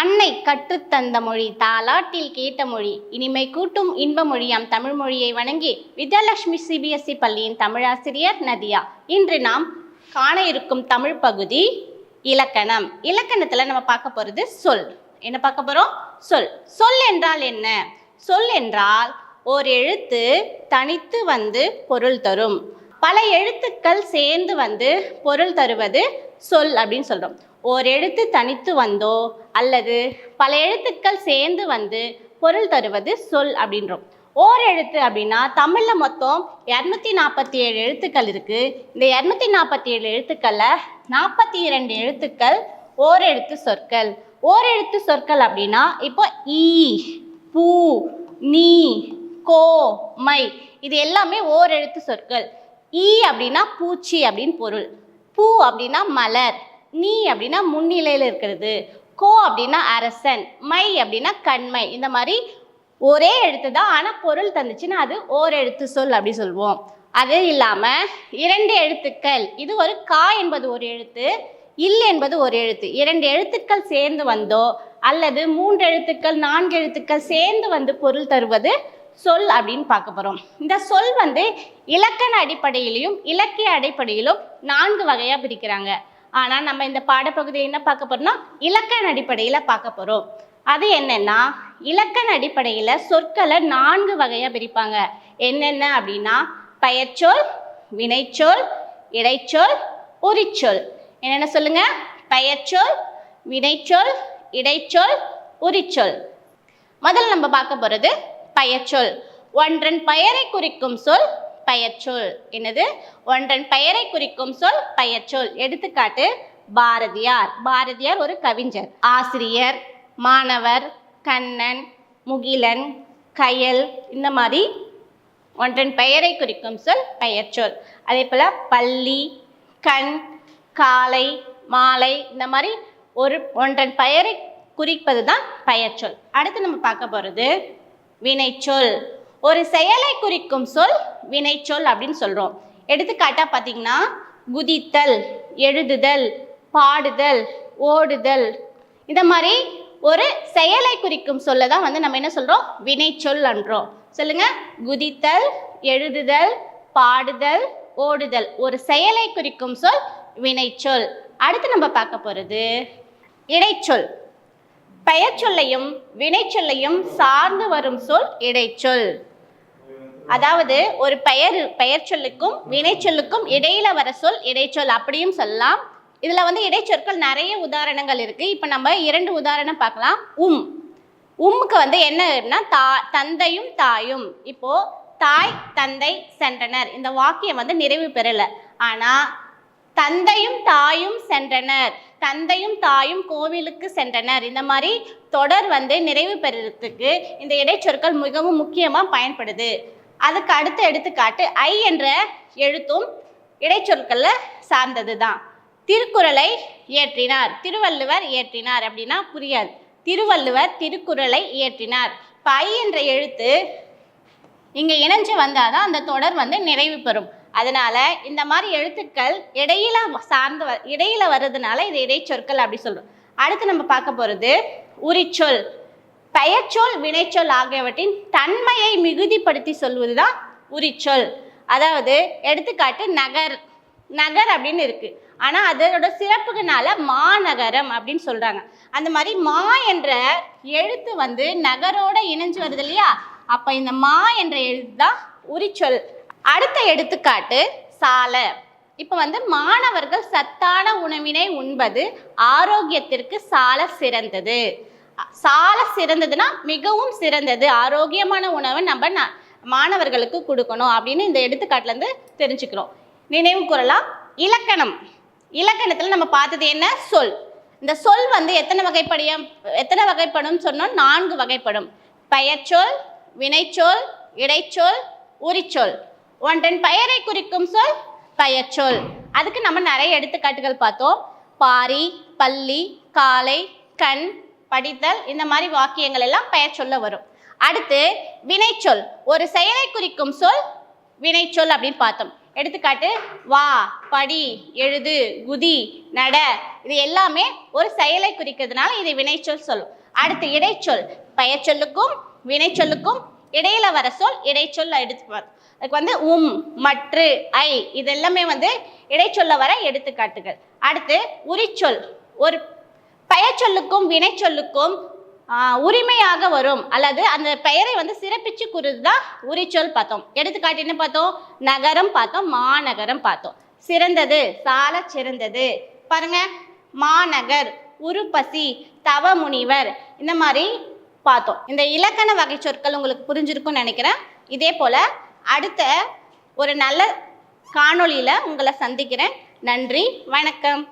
அன்னை கற்றுத்தந்த மொழி தாலாட்டில் கேட்ட மொழி இனிமை கூட்டும் இன்ப மொழியாம் தமிழ் மொழியை வணங்கி வித்யாலட்சுமி சிபிஎஸ்இ பள்ளியின் தமிழாசிரியர் நதியா. இன்று நாம் காண இருக்கும் தமிழ் பகுதி இலக்கணம். இலக்கணத்தில் நம்ம பார்க்க போகிறது சொல். என்ன பார்க்க போகிறோம் சொல். சொல் என்றால் என்ன? சொல் என்றால் ஓர் எழுத்து தனித்து வந்து பொருள் தரும். பல எழுத்துக்கள் சேர்ந்து வந்து பொருள் தருவது சொல் அப்படின்னு சொல்கிறோம் ஓர் எழுத்து தனித்து வந்தோ? அல்லது பல எழுத்துக்கள் சேர்ந்து வந்து பொருள் தருவது சொல் அப்படின்றோம். ஓர் எழுத்து அப்படின்னா தமிழில் மொத்தம் இரநூத்தி நாற்பத்தி ஏழு எழுத்துக்கள் இருக்குது இந்த இரநூத்தி நாற்பத்தி ஏழு எழுத்துக்களை நாற்பத்தி இரண்டு எழுத்துக்கள் ஓர் எழுத்து சொற்கள். ஓர் எழுத்து சொற்கள் அப்படின்னா இப்போ ஈ பூ நீ கோ மை இது எல்லாமே ஓர் எழுத்து சொற்கள். ஈ அப்படின்னா பூச்சி அப்படின்னு பொருள். பூ அப்படின்னா மலர். நீ அப்படின்னா முன்னிலையில் இருக்கிறது. கோ அப்படின்னா அரசன் மை அப்படின்னா கண்மை. இந்த மாதிரி ஒரே எழுத்து தான் ஆனால் பொருள் தந்துச்சுன்னா அது ஓர் எழுத்து சொல் அப்படி சொல்லுவோம் அது இல்லாமல் இரண்டு எழுத்துக்கள் இது ஒரு கா என்பது ஒரு எழுத்து இல் என்பது ஒரு எழுத்து. இரண்டு எழுத்துக்கள் சேர்ந்து வந்தோ அல்லது மூன்று எழுத்துக்கள் நான்கு எழுத்துக்கள் சேர்ந்து வந்து பொருள் தருவது சொல் அப்படின்னு பார்க்க போகிறோம் இந்த சொல் வந்து இலக்கண அடிப்படையிலையும் இலக்கிய அடிப்படையிலும் நான்கு வகையாக பிரிக்கிறாங்க. ஆனால் நம்ம இந்த பாடப்பகுதியை என்ன பார்க்க போறோம்னா இலக்கண அடிப்படையில் பார்க்க போகிறோம் அது என்னன்னா இலக்கண அடிப்படையில் சொற்களை நான்கு வகையாக பிரிப்பாங்க. என்னென்ன அப்படின்னா பெயர்ச்சொல் வினைச்சொல் இடைச்சொல் உரிச்சொல். என்னென்ன சொல்லுங்க? பெயர்ச்சொல் வினைச்சொல் இடைச்சொல் உரிச்சொல். முதல்ல நம்ம பார்க்க போகிறது பெயர்ச்சொல். ஒன்றன் பெயரை குறிக்கும் சொல் பெயர்ச்சொல். என்னது? ஒன்றன் பெயரை குறிக்கும் சொல் பெயர்ச்சொல். எடுத்துக்காட்டு பாரதியார். பாரதியார் ஒரு கவிஞர். ஆசிரியர் மாணவர் கண்ணன் முகிலன் கயல் இந்த மாதிரி ஒன்றன் பெயரை குறிக்கும் சொல் பெயர்ச்சொல். அதே போல் பள்ளி கண் காலை மாலை இந்த மாதிரி ஒரு ஒன்றன் பெயரை குறிப்பது தான் பெயர்ச்சொல். அடுத்து நம்ம பார்க்க போகிறது வினைச்சொல். ஒரு செயலை குறிக்கும் சொல் வினைச்சொல் அப்படின்னு சொல்கிறோம் எடுத்துக்காட்டாக பார்த்தீங்கன்னா குதித்தல் எழுதுதல் பாடுதல் ஓடுதல். இந்த மாதிரி ஒரு செயலை குறிக்கும் சொல்ல தான் வந்து நம்ம என்ன சொல்கிறோம் வினைச்சொல் அன்றோம். சொல்லுங்கள் குதித்தல் எழுதுதல் பாடுதல் ஓடுதல். ஒரு செயலை குறிக்கும் சொல் வினைச்சொல் அடுத்து நம்ம பார்க்க போகிறது இடைச்சொல். பெயர்ச்சொல்லையும் வினைச்சொல்லையும் சார்ந்து வரும் சொல் இடைச்சொல். அதாவது ஒரு பெயர் பெயர் சொல்லுக்கும் வினைச்சொல்லுக்கும் இடையில வர சொல் இடைச்சொல் அப்படியும் சொல்லலாம். இதுல வந்து இடைச்சொற்கள் நிறைய உதாரணங்கள் இருக்கு. இப்போ நம்ம இரண்டு உதாரணம் பார்க்கலாம். உம். உம்முக்கு வந்து என்னன்னா தா தந்தையும் தாயும். இப்போ தாய் தந்தை சென்றனர். இந்த வாக்கியம் வந்து நிறைவு பெறல. ஆனா தந்தையும் தாயும் சென்றனர். தந்தையும் தாயும் கோவிலுக்கு சென்றனர். இந்த மாதிரி தொடர் வந்து நிறைவு பெறுறதுக்கு இந்த இடைச்சொற்கள் மிகவும் முக்கியமாக பயன்படுது. அதுக்கு அடுத்த எடுத்துக்காட்டு ஐ என்ற எழுத்தும் இடைச்சொற்களில் சார்ந்தது தான் திருக்குறளை இயற்றினார். திருவள்ளுவர் இயற்றினார் அப்படின்னா புரியாது. திருவள்ளுவர் திருக்குறளை இயற்றினார். இப்போ ஐ என்ற எழுத்து இங்கே இணைஞ்சு வந்தால் தான் அந்த தொடர் வந்து நிறைவு பெறும். அதனால இந்த மாதிரி எழுத்துக்கள் இடையில சார்ந்து வ- இடையில வர்றதுனால இது இடைச்சொற்கள் அப்படி சொல்றோம். அடுத்து நம்ம பார்க்க போறது உரிச்சொல். பெயர்ச்சொல் வினைச்சொல் ஆகியவற்றின் தன்மையை மிகுதிப்படுத்தி சொல்வதுதான் உரிச்சொல். அதாவது எடுத்துக்காட்டு நகர் நகர் அப்படின்னு இருக்கு. ஆனா அதோட சிறப்புகனால மாநகரம் அப்படின்னு சொல்றாங்க. அந்த மாதிரி மா என்ற எழுத்து வந்து நகரோட இணைஞ்சு வருது இல்லையா? அப்ப இந்த மா என்ற எழுத்து தான் உரிச்சொல். அடுத்த எடுத்துக்காட்டு சாலை. இப்போ வந்து மாணவர்கள் சத்தான உணவினை உண்பது ஆரோக்கியத்திற்கு சால சிறந்தது. சால சிறந்ததுன்னா மிகவும் சிறந்தது. ஆரோக்கியமான உணவை நம்ம ந- மாணவர்களுக்கு கொடுக்கணும் அப்படின்னு இந்த எடுத்துக்காட்டுல இருந்து தெரிஞ்சுக்கிறோம். நினைவு கூறலாம். இலக்கணம். இலக்கணத்துல நம்ம பார்த்தது என்ன? சொல். இந்த சொல் வந்து எத்தனை வகைப்படிய எத்தனை வகைப்படும் சொன்னோம்? நான்கு வகைப்படும். பெயர்ச்சொல் வினைச்சொல் இடைச்சொல் உரிச்சொல். ஒன்றன் பெயரை குறிக்கும் சொல் பெயர்ச்சொல் அதுக்கு நம்ம நிறைய எடுத்துக்காட்டுகள் பார்த்தோம். பாரி பள்ளி காலை கண் படித்தல் இந்த மாதிரி வாக்கியங்கள் எல்லாம் பெயர் சொல்ல வரும். அடுத்து வினைச்சொல் ஒரு செயலை குறிக்கும் சொல் வினைச்சொல் அப்படின்னு பார்த்தோம். எடுத்துக்காட்டு வா படி எழுது குதி நட இது எல்லாமே ஒரு செயலை குறிக்கிறதுனால இது வினைச்சொல் சொல்லும். அடுத்து இடைச்சொல் பெயர்ச்சொல்லுக்கும் வினைச்சொல்லுக்கும் இடையில வர சொல் இடைச்சொல் எடுத்து அதுக்கு வந்து உம் மற்று ஐ இது எல்லாமே வந்து இடைச்சொல்ல வர எடுத்துக்காட்டுகள். அடுத்து உரிச்சொல். ஒரு பெயர்ச்சொல்லுக்கும் வினைச்சொல்லுக்கும் உரிமையாக வரும். அல்லது அந்த பெயரை வந்து சிறப்பிச்சு கூறுறது தான் உரிச்சொல் பார்த்தோம். எடுத்துக்காட்டு என்ன பார்த்தோம்? நகரம் பார்த்தோம் மாநகரம் பார்த்தோம். சிறந்தது சால சிறந்தது. பாருங்க மாநகர் உருப்பசி தவமுனிவர். இந்த மாதிரி பார்த்தோம். இந்த இலக்கண வகை சொற்கள் உங்களுக்கு புரிஞ்சிருக்கும்னு நினைக்கிறேன். இதே போல் அடுத்த ஒரு நல்ல காணொளியில் உங்களை சந்திக்கிறேன். நன்றி வணக்கம்.